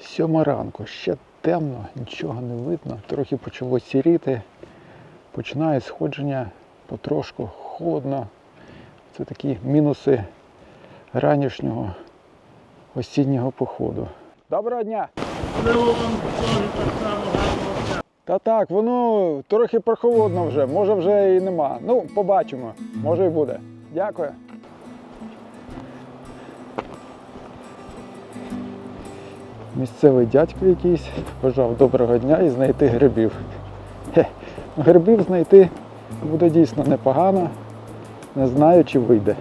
Сьома ранку, ще темно, нічого не видно, трохи почало сіріти. Починає сходження потрошку холодно. Це такі мінуси ранішнього осіннього походу. Доброго дня! Та так, воно трохи прохолодно вже, може вже і нема. Ну, побачимо, може і буде. Дякую. Місцевий дядько якийсь бажав доброго дня і знайти грибів. Хе, грибів знайти буде дійсно непогано. Не знаю, чи вийде.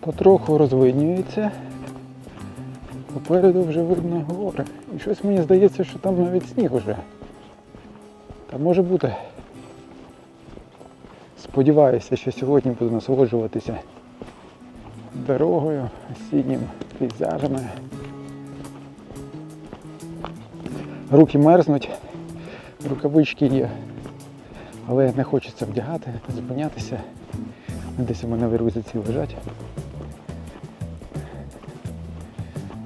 Потроху розвиднюється. Попереду вже видно гори. І щось мені здається, що там навіть сніг уже. Може бути. Сподіваюся, що сьогодні буду насолоджуватися дорогою, осіннім пейзажами. Руки мерзнуть, рукавички є, але не хочеться вдягати, зупинятися. Десь у мене в рюкзаці лежать.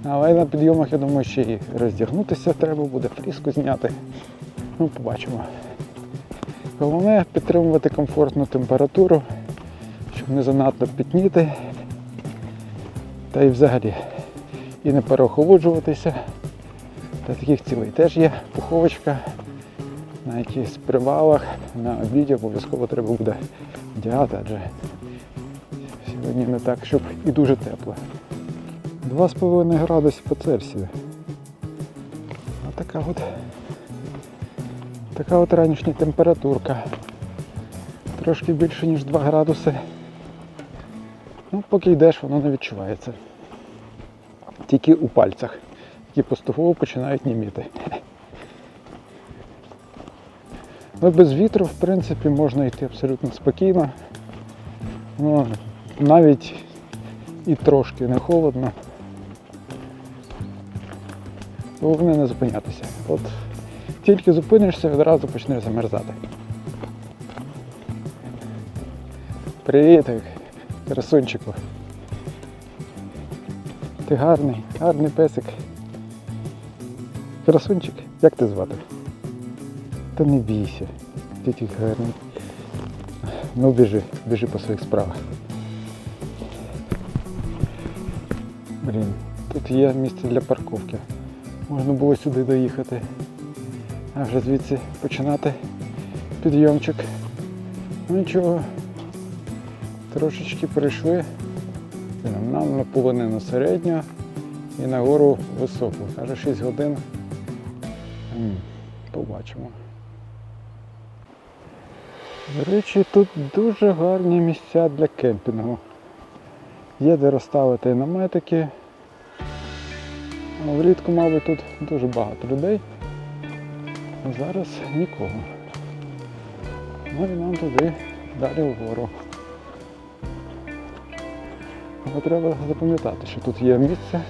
Але на підйомах, я думаю, ще і роздягнутися треба буде, фріску зняти. Ну, побачимо. Головне підтримувати комфортну температуру, щоб не занадто пітніти. Та й взагалі і не переохолоджуватися. Та таких цілей теж є пуховочка. На якихось привалах, на обіді обов'язково треба буде вдягати, адже сьогодні не так, щоб і дуже тепло. 2,5 градуси по Цельсію. А така от така от ранішня температурка. Трошки більше, ніж 2 градуси. Ну, поки йдеш, воно не відчувається. Тільки у пальцях, які поступово починають німіти. Ну, без вітру, в принципі, можна йти абсолютно спокійно. Ну, навіть і трошки не холодно. Головне не зупинятися. От тільки зупинишся, відразу почнеш замерзати. Привіт, красунчику. Ти гарний, гарний песик. Красунчик, як ти звати? Та не бійся, ти тільки гарний. Ну біжи, біжи по своїх справах. Блін, тут є місце для парковки. Можна було сюди доїхати. А вже звідси починати підйомчик. Ну нічого. Трошечки прийшли. Нам на полонину середню і на гору високу. Каже 6 годин. Побачимо. До речі, тут дуже гарні місця для кемпінгу. Є де розставити наметики. Ну, Влітку, мабуть, тут дуже багато людей. Зараз нікого. Ну і нам туди далі вгору. Але треба запам'ятати, що тут є місце,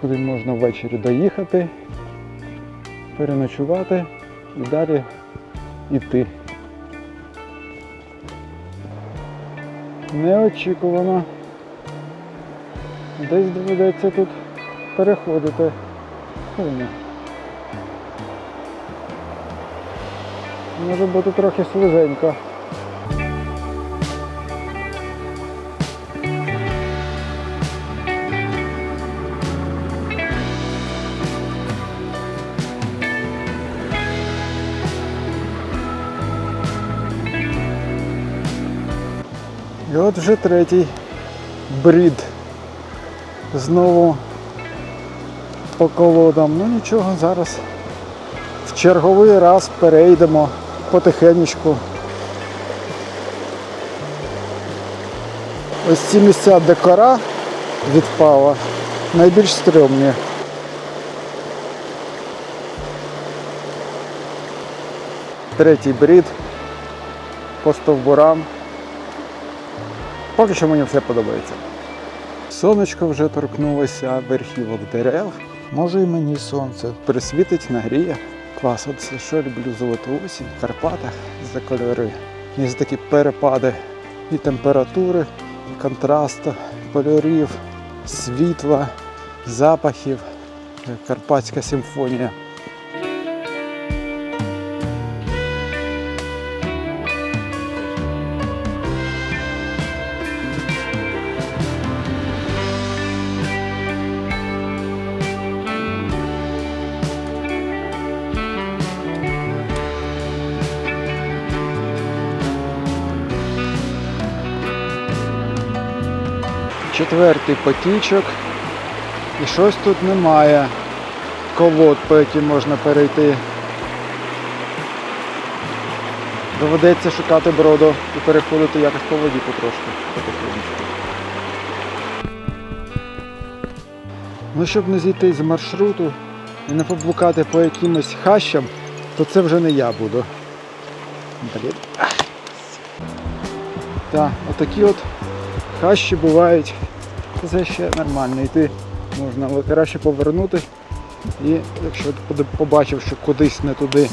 куди можна ввечері доїхати, переночувати і далі йти. Неочікувано. Десь доведеться тут переходити. Ой, Може бути трохи слизенько. І от вже третій брід. Знову по колодам. Ну нічого, зараз в черговий раз перейдемо потихенечку. Ось ці місця, де кора відпала, найбільш стрьомні. Третій брід по стовбурам. Поки що мені все подобається. Сонечко вже торкнулося верхівок дерев. Може і мені сонце присвітить, нагріє. Клас. От що люблю золоту осінь в Карпатах за кольори. За такі перепади і температури, і контрасту, кольорів, світла, запахів. Карпатська симфонія. Четвертий потічок. І щось тут немає. Колод, по яким можна перейти. Доведеться шукати броду і переходити якось по воді потрошки. Ну, щоб не зійти з маршруту і не поблукати по якимось хащам, то це вже не я буду. Блін. Так, отакі от хащі бувають. Це ще нормально. Йти можна, але краще повернути. І якщо побачив, що кудись не туди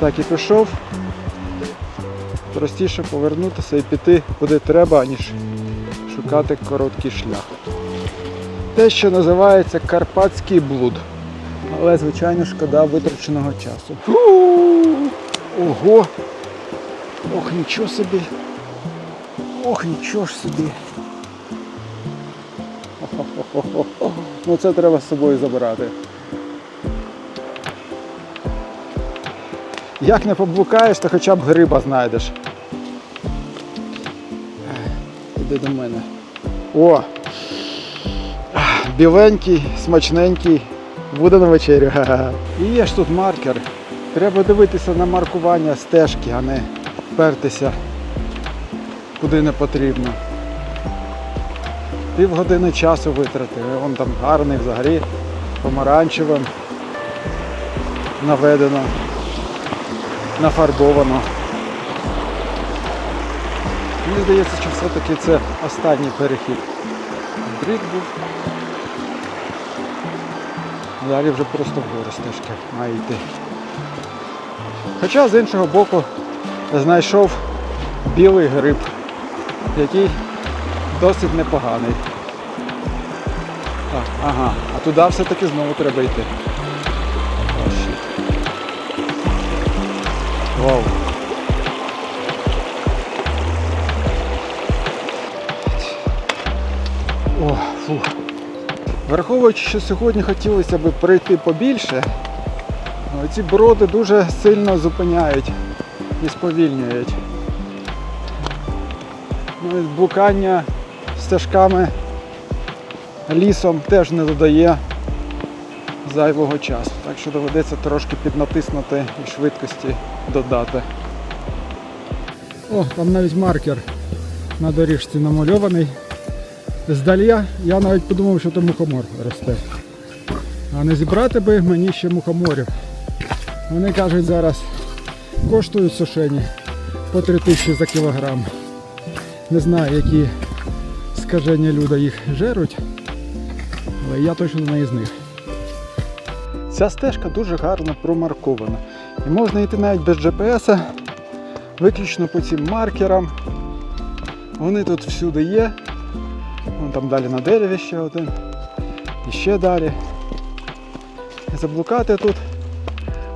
так і пішов, простіше повернутися і піти куди треба, ніж шукати короткий шлях. Те, що називається карпатський блуд. Але, звичайно, шкода витраченого часу. Ого! Ох, нічого собі! Ох, нічого ж собі! Хо-хо-хо-хо. Ну це треба з собою забирати. Як не поблукаєш, то хоча б гриба знайдеш. Іди до мене. О! Біленький, смачненький. Буде на вечерю. І є ж тут маркер. Треба дивитися на маркування стежки, а не впертися куди не потрібно. Півгодини часу витратили. Вон там гарний взагалі, помаранчевим наведено, нафарбовано. Мені здається, що все-таки це останній перехід. Брід був. Далі вже просто вгору стежка має йти. Хоча з іншого боку знайшов білий гриб, який досить непоганий. Так, ага, а туди все-таки знову треба йти. Вау. О, фу. Враховуючи, що сьогодні хотілося б пройти побільше, ці броди дуже сильно зупиняють і сповільнюють. Ну, блукання стежками лісом теж не додає зайвого часу. Так що доведеться трошки піднатиснути і швидкості додати. О, там навіть маркер на доріжці намальований. Здаля я навіть подумав, що там мухомор росте. А не зібрати би мені ще мухоморів. Вони кажуть зараз коштують сушені по 3 тисячі за кілограм. Не знаю, які скажені люди їх жеруть, але я точно не із них. Ця стежка дуже гарно промаркована. І можна йти навіть без GPS, виключно по цим маркерам. Вони тут всюди є. Вон там далі на дереві ще один. І ще далі. Заблукати тут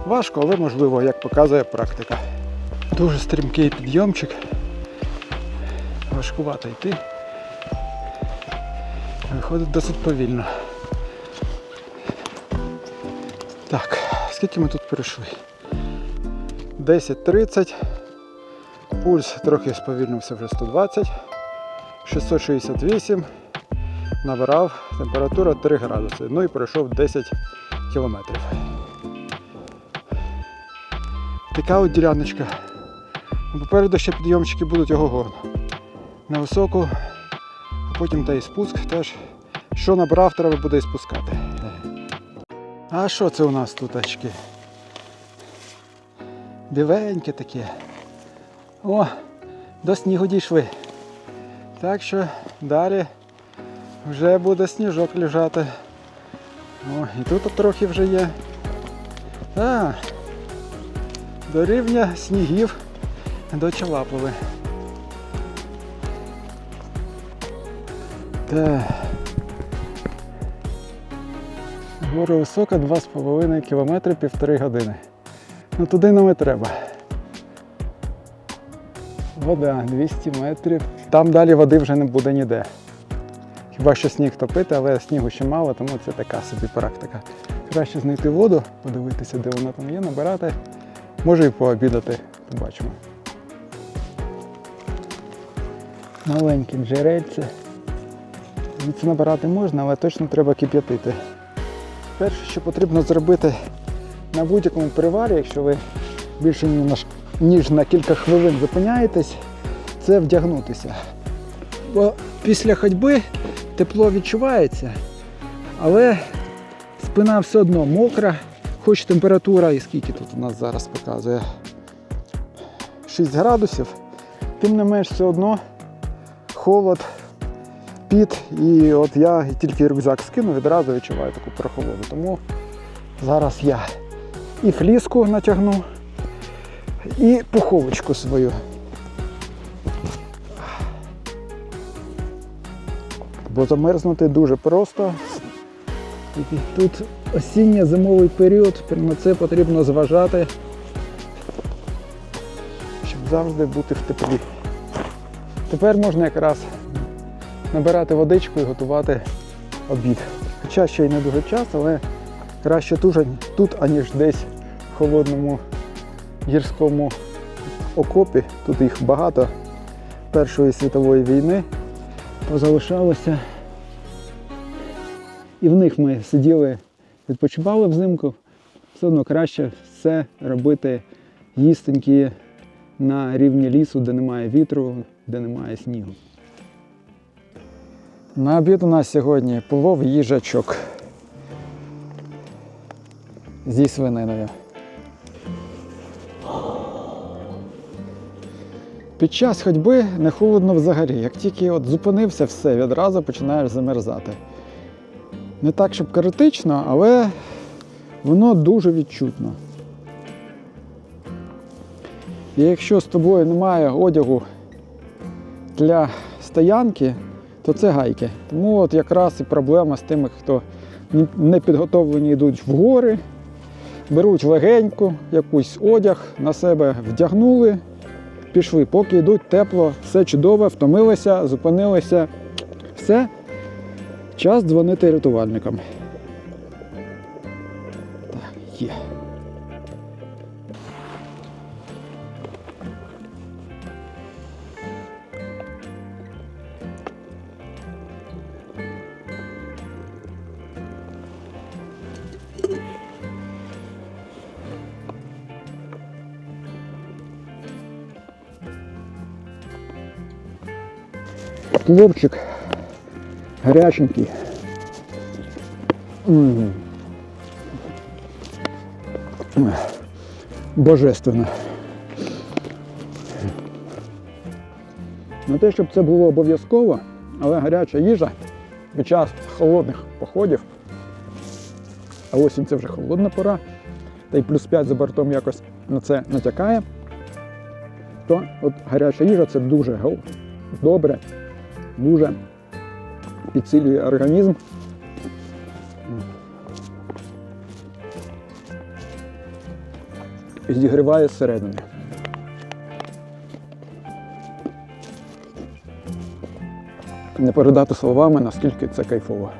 важко, але можливо, як показує практика. Дуже стрімкий підйомчик. Важкувато йти. Виходить досить повільно. Так, скільки ми тут пройшли? 10.30. Пульс трохи сповільнився вже 120. 668. Набирав температура 3 градуси. Ну і пройшов 10 кілометрів. Така от діляночка. Попереду ще підйомчики будуть ого-го. На високу, потім та і спуск теж. Що набрав, треба буде і спускати. А що це у нас тут очки? Біленьке таке. О, до снігу дійшли. Так що далі вже буде сніжок лежати. О, і тут трохи вже є. А, до рівня снігів до Так. Гора висока 2,5 кілометри півтори години. Ну туди нам і треба. Вода 200 метрів. Там далі води вже не буде ніде. Хіба що сніг топити, але снігу ще мало, тому це така собі практика. Краще знайти воду, подивитися, де вона там є, набирати. Може і пообідати, побачимо. Маленькі джерельці. Звідси набирати можна, але точно треба кип'ятити. Перше, що потрібно зробити на будь-якому перевалі, якщо ви більше ніж на кілька хвилин зупиняєтесь, це вдягнутися. Бо після ходьби тепло відчувається, але спина все одно мокра, хоч температура, і скільки тут у нас зараз показує 6 градусів, тим не менш все одно холод, піт. І от я тільки рюкзак скину, відразу відчуваю таку прохолоду. Тому зараз я і фліску натягну, і пуховочку свою. Бо замерзнути дуже просто. Тут осінньо-зимовий період, на це потрібно зважати, щоб завжди бути в теплі. Тепер можна якраз набирати водичку і готувати обід. Хоча ще й не дуже час, але краще тут, аніж десь в холодному гірському окопі. Тут їх багато Першої світової війни позалишалося. І в них ми сиділи, відпочивали взимку. Все одно краще все робити їстенькі на рівні лісу, де немає вітру, де немає снігу. На обід у нас сьогодні плов їжачок зі свининою. Під час ходьби не холодно взагалі. Як тільки от зупинився, все, відразу починаєш замерзати. Не так, щоб критично, але воно дуже відчутно. І якщо з тобою немає одягу для стоянки, то це гайки. Тому от якраз і проблема з тими, хто не підготовлені йдуть в гори, беруть легеньку, якийсь одяг на себе вдягнули, пішли, поки йдуть тепло, все чудово, втомилися, зупинилися. Все, час дзвонити рятувальникам. Так, є. Пловчик гаряченький. М. Божественно. Не те, щоб це було обов'язково, але гаряча їжа під час холодних походів, а осінь це вже холодна пора, та й плюс 5 за бортом якось на це натякає, то от гаряча їжа це дуже добре, дуже підсилює організм. І зігріває зсередини. Не передати словами, наскільки це кайфово.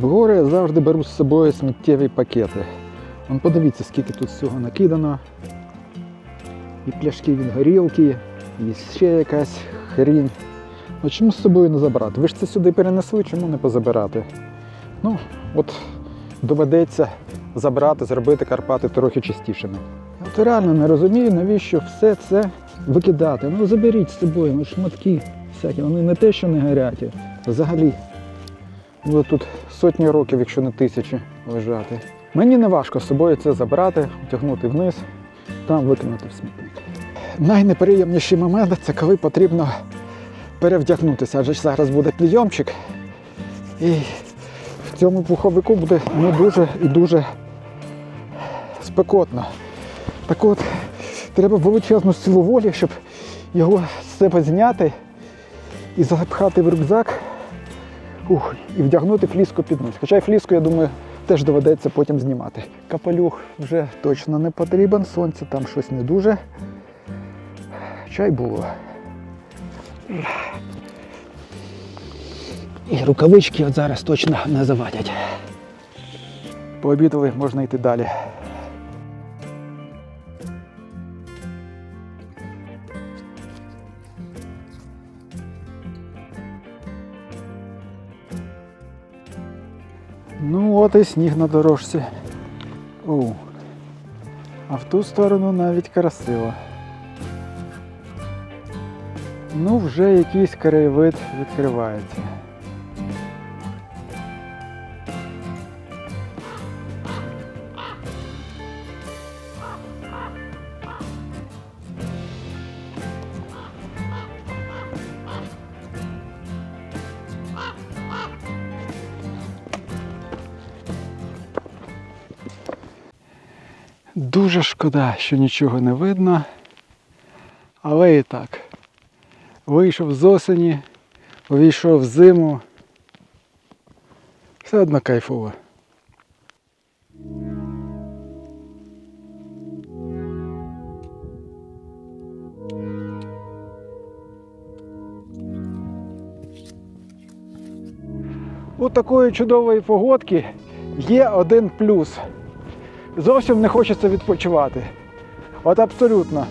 В гори я завжди беру з собою сміттєві пакети. Вон подивіться, скільки тут всього накидано. І пляшки від горілки, і ще якась хрінь. Ну чому з собою не забрати? Ви ж це сюди перенесли, чому не позабирати? Ну, от доведеться забрати, зробити Карпати трохи чистішими. От реально не розумію, навіщо все це викидати. Ну заберіть з собою, ну шматки всякі, вони не те, що не гаряті, взагалі. Буде тут сотні років, якщо не тисячі, лежати. Мені не важко з собою це забрати, тягнути вниз, там викинути в смітник. Найнеприємніші моменти це коли потрібно перевдягнутися, адже зараз буде підйомчик. І в цьому пуховику буде не дуже і дуже спекотно. Так от, треба величезну силу волі, щоб його з себе зняти і запхати в рюкзак ух, і вдягнути фліску під низ. Хоча й фліску, я думаю, теж доведеться потім знімати. Капелюх вже точно не потрібен, сонце там щось не дуже. Чай було. І рукавички от зараз точно не завадять. Пообідали, можна йти далі. От і сніг на дорожці. Оу. А в ту сторону навіть красиво. Ну, вже якийсь краєвид відкривається. Дуже шкода, що нічого не видно. Але і так. Вийшов з осені, увійшов в зиму. Все одно кайфово. У такої чудової погодки є один плюс. Зовсім не хочеться відпочивати. От абсолютно.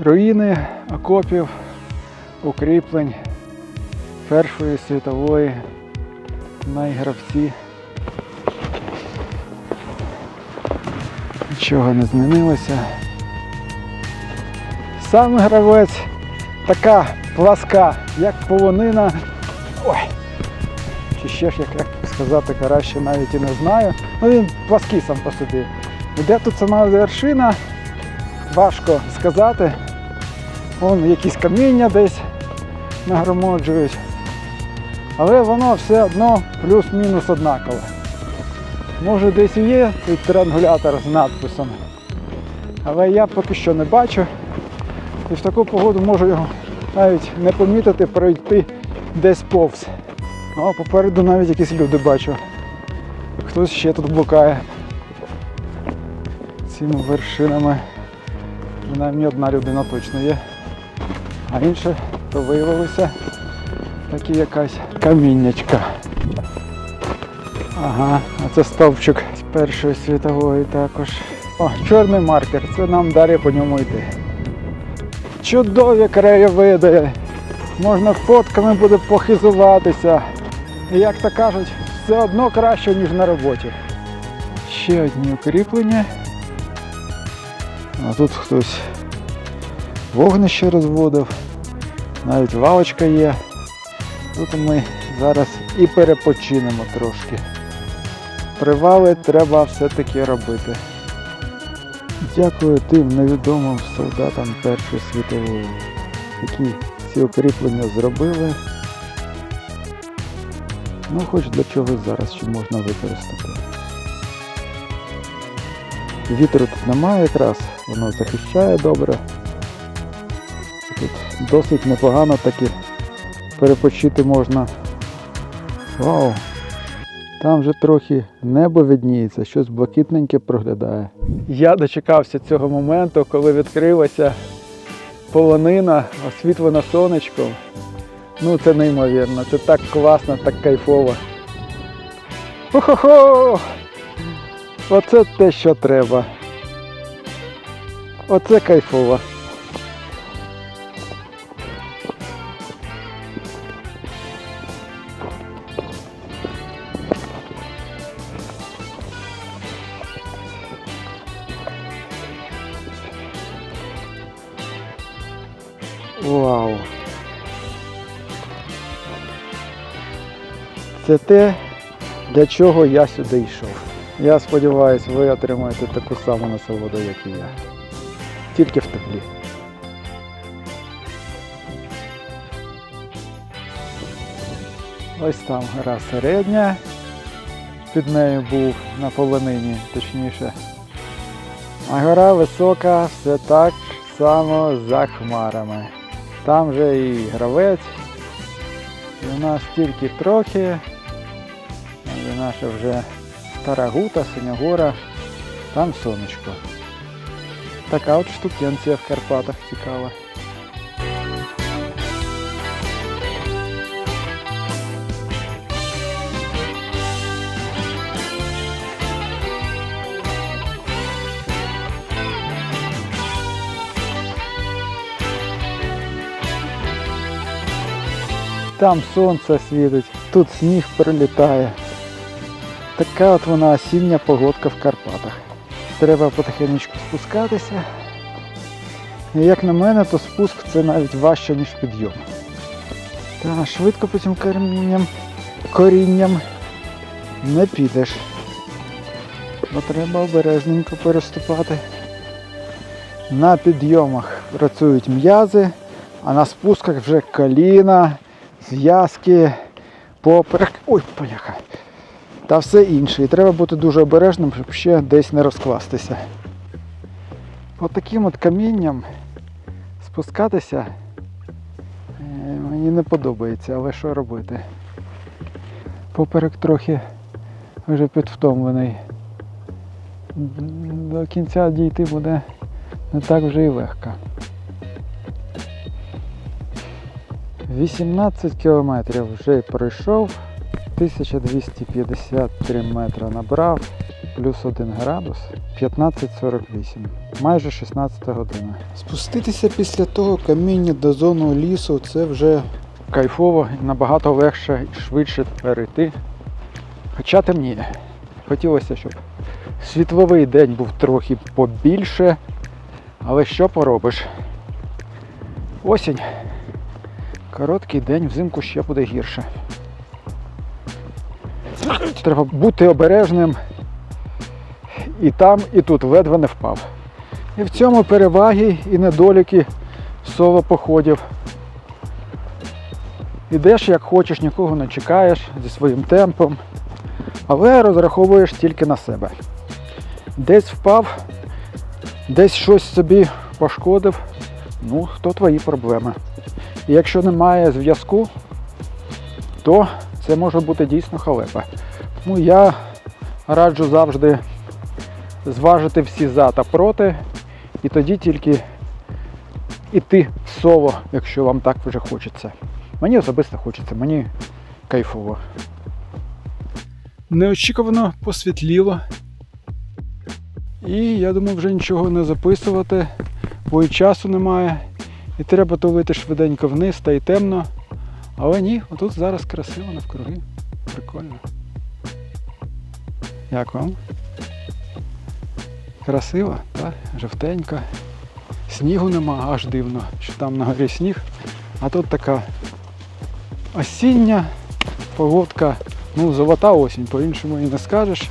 Руїни окопів, укріплень Першої світової найгравці. Нічого не змінилося. Сам гравець така пласка, як полонина. Ой. Чи ще ж як, як сказати краще навіть і не знаю. Ну він плаский сам по собі. Де тут сама вершина? Важко сказати. Вон якісь каміння десь нагромоджують. Але воно все одно плюс-мінус однакове. Може десь і є цей трангулятор з надписом. Але я поки що не бачу. І в таку погоду можу його навіть не помітити, пройти десь повз. О, попереду навіть якісь люди бачу. Хтось ще тут блукає цими вершинами. Принаймні одна людина точно є. А інше то виявилося такі якась каміннячка. Ага, а це стовпчик з Першої світової також. О, чорний маркер, це нам далі по ньому йти. Чудові краєвиди. Можна фотками буде похизуватися. І як то кажуть, все одно краще, ніж на роботі. Ще одні укріплення. А тут хтось вогнище розводив. Навіть лавочка є. Тут ми зараз і перепочинемо трошки. Привали треба все-таки робити. Дякую тим невідомим солдатам Першої світової, які ці укріплення зробили. Ну, хоч для чогось зараз ще можна використати. Вітру тут немає якраз, воно захищає добре. Тут досить непогано таки перепочити можна. Вау! Там вже трохи небо видніється, щось блакитненьке проглядає. Я дочекався цього моменту, коли відкрилася полонина, освітлена сонечком. Ну це неймовірно, це так класно, так кайфово. Хо-хо-хо! Оце те, що треба. Оце кайфово. Це те, для чого я сюди йшов. Я сподіваюся, ви отримаєте таку саму насолоду, як і я. Тільки в теплі. Ось там гора середня. Під нею був на полонині, точніше. А гора висока, все так само за хмарами. Там вже і гравець. І у нас тільки трохи. Але наша вже стара гута, синя гора. Там сонечко. Така от штукенція в Карпатах цікава. Там сонце світить, тут сніг прилітає. Така от вона осіння погодка в Карпатах. Треба потихенечку спускатися. І як на мене, то спуск це навіть важче, ніж підйом. Та швидко по цим корінням, корінням не підеш. Бо треба обережненько переступати. На підйомах працюють м'язи, а на спусках вже коліна, зв'язки, поперек. Ой, поляха. Та все інше. І треба бути дуже обережним, щоб ще десь не розкластися. От таким от камінням спускатися е, мені не подобається, але що робити? Поперек трохи вже підвтомлений. До кінця дійти буде не так вже і легко. 18 кілометрів вже пройшов, 1253 метри набрав, плюс 1 градус, 15.48, майже 16 година. Спуститися після того каміння до зону лісу це вже кайфово, і набагато легше і швидше перейти. Хоча темніє. Хотілося, щоб світловий день був трохи побільше, але що поробиш? Осінь. Короткий день взимку ще буде гірше. Треба бути обережним і там, і тут ледве не впав. І в цьому переваги і недоліки соло походів. Ідеш як хочеш, нікого не чекаєш зі своїм темпом, але розраховуєш тільки на себе. Десь впав, десь щось собі пошкодив, ну, то твої проблеми. І якщо немає зв'язку, то це може бути дійсно халепа. Тому я раджу завжди зважити всі за та проти, і тоді тільки іти в соло, якщо вам так вже хочеться. Мені особисто хочеться, мені кайфово. Неочікувано посвітліло. І я думав вже нічого не записувати, бо і часу немає. І треба тулити швиденько вниз та й темно. Але ні, отут зараз красиво навкруги. Прикольно. Як вам? Красиво, так? Жовтенько. Снігу нема, аж дивно, що там на горі сніг. А тут така осіння погодка. Ну, золота осінь, по-іншому і не скажеш.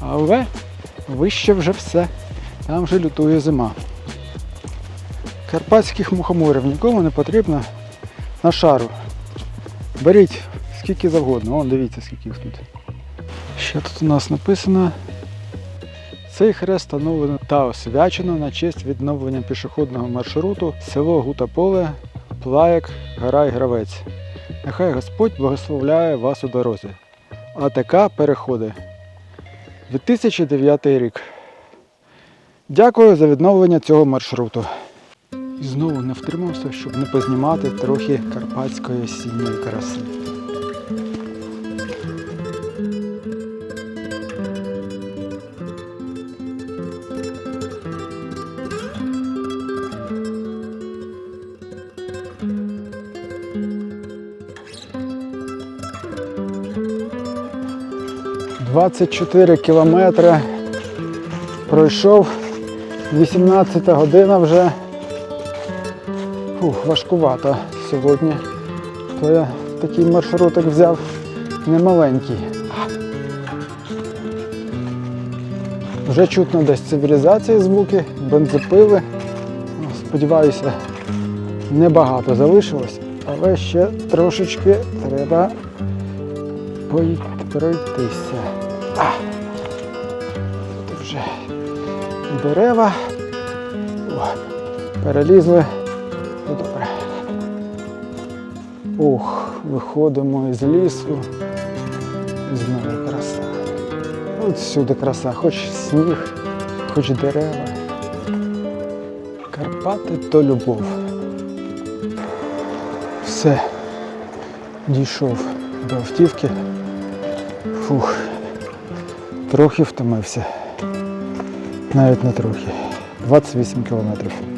Але вище вже все. Там вже лютує зима. Карпатських мухоморів нікому не потрібно на шару. Беріть скільки завгодно. Вон дивіться, скільки їх тут. Що тут у нас написано? Цей хрест встановлено та освячено на честь відновлення пішохідного маршруту село Гутаполе, Плаєк, Гора і Гравець. Нехай Господь благословляє вас у дорозі. АТК переходи. 2009 рік. Дякую за відновлення цього маршруту. І знову не втримався, щоб не познімати трохи карпатської осінньої краси. Двадцять чотири кілометри пройшов. 18 година вже. Фух, важкувато сьогодні. То я такий маршрутик взяв немаленький. Вже чутно десь цивілізації звуки, бензопили. Сподіваюся, небагато залишилось, але ще трошечки треба пройтися. А! Тут вже дерева. О, перелізли. Ух, виходимо із лісу. Знову краса. От всюди краса, хоч сніг, хоч дерева. Карпати то любов. Все, дійшов до автівки. Фух, трохи втомився. Навіть не трохи. 28 кілометрів.